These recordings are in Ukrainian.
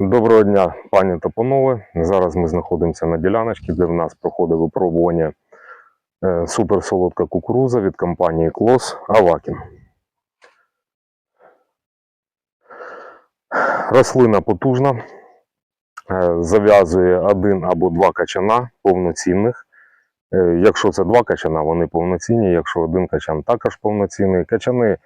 дня, пані та панове. Зараз ми знаходимося на діляночці, де в нас проходить випробування е, суперсолодка кукуруза від компанії Клос Авакін. Рослина потужна, е, зав'язує один або два качана повноцінних. Е, Якщо це два качана, вони повноцінні, якщо один качан також повноцінний. Качани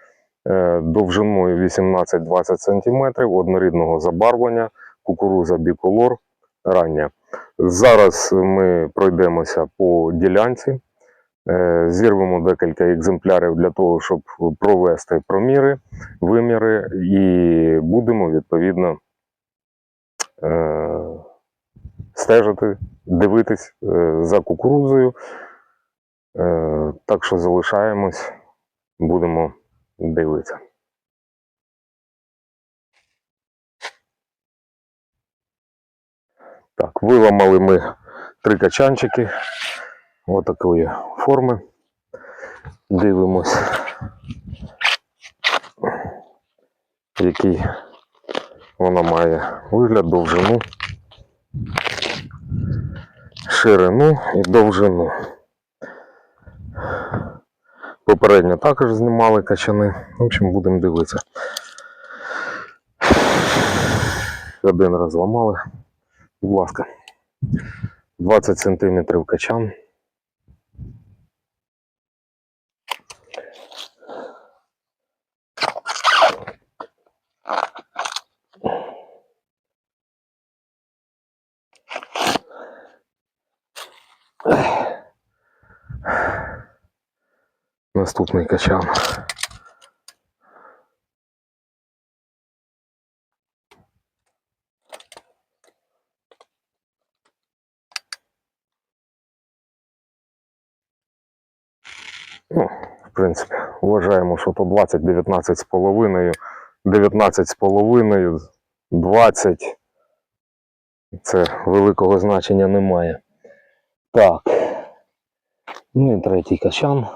довжиною 18-20 см, однорідного забарвлення, кукуруза біколор рання. Зараз ми пройдемося по ділянці, е, зірвемо декілька екземплярів для того, щоб провести проміри, виміри, і будемо відповідно е, стежити, дивитись е, за кукурузою. Так що залишаємось, будемо дивитися. Так, виламали ми три качанчики отакої форми. Дивимось, який вона має вигляд, довжину, ширину і довжину. Попередньо також знімали качани. В общем, будемо дивитися. Один раз ламали. Будь ласка. 20 сантиметрів качан. Наступний качан. Ну, в принципі, вважаємо, що то 20, 19 з половиною, 19 з половиною, 20. Це великого значення немає. Так. Ну і третій качан.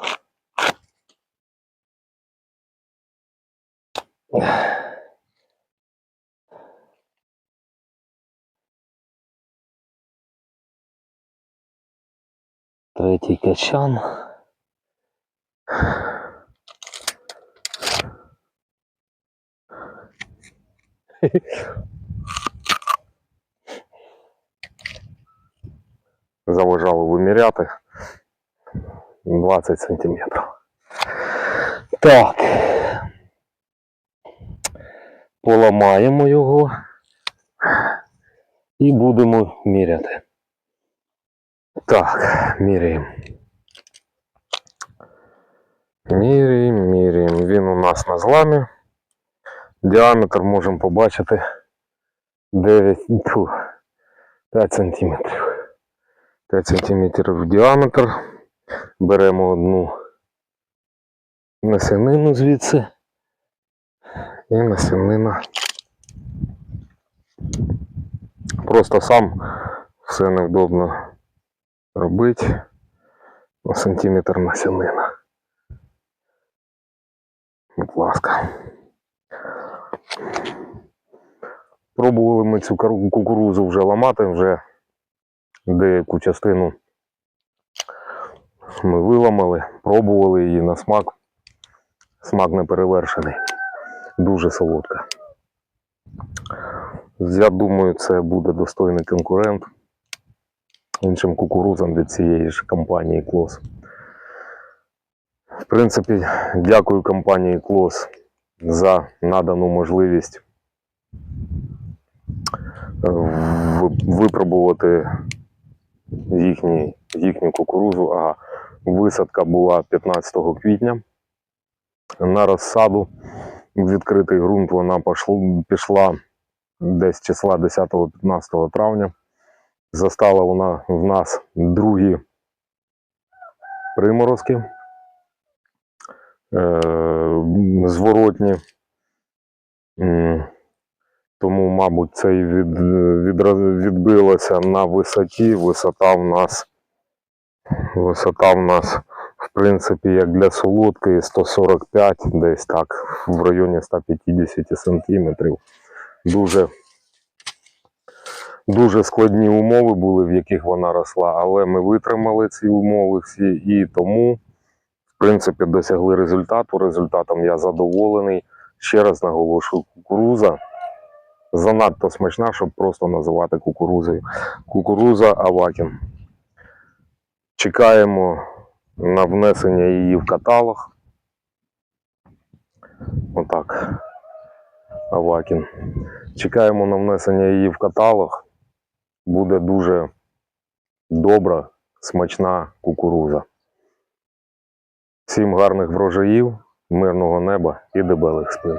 Третій качан. Заважало виміряти 20 сантиметрів. Так. Поламаємо його і будемо міряти. Так, міряємо. Міряємо, міряємо. Він у нас на зламі. Діаметр можемо побачити 9, 5 сантиметрів. 5 сантиметрів діаметр. Беремо одну насінину звідси. І насінина. Просто сам все невдобно робити. На сантиметр насінина. Ласка. Пробували ми цю кукурузу вже ламати, вже деяку частину ми виламали, пробували її на смак. Смак не перевершений. Дуже солодка. Я думаю, це буде достойний конкурент іншим кукурузам від цієї ж компанії Клос. В принципі, дякую компанії Клос за надану можливість е, випробувати їхні, їхню кукурузу. А висадка була 15 квітня. На розсаду відкритий ґрунт вона пішла десь числа 10-15 травня. Застала вона в нас другі приморозки зворотні. Тому, мабуть, це і від, відра- відбилося на висоті. Висота в нас, висота в нас, в принципі, як для солодкої 145, десь так, в районі 150 сантиметрів. Дуже Дуже складні умови були, в яких вона росла, але ми витримали ці умови всі і тому, в принципі, досягли результату. Результатом я задоволений. Ще раз наголошую, кукуруза занадто смачна, щоб просто називати кукурузою. Кукуруза Авакін. Чекаємо на внесення її в каталог. Отак. Авакін. Чекаємо на внесення її в каталог. Буде дуже добра, смачна кукуруза. Всім гарних врожаїв, мирного неба і дебелих спин.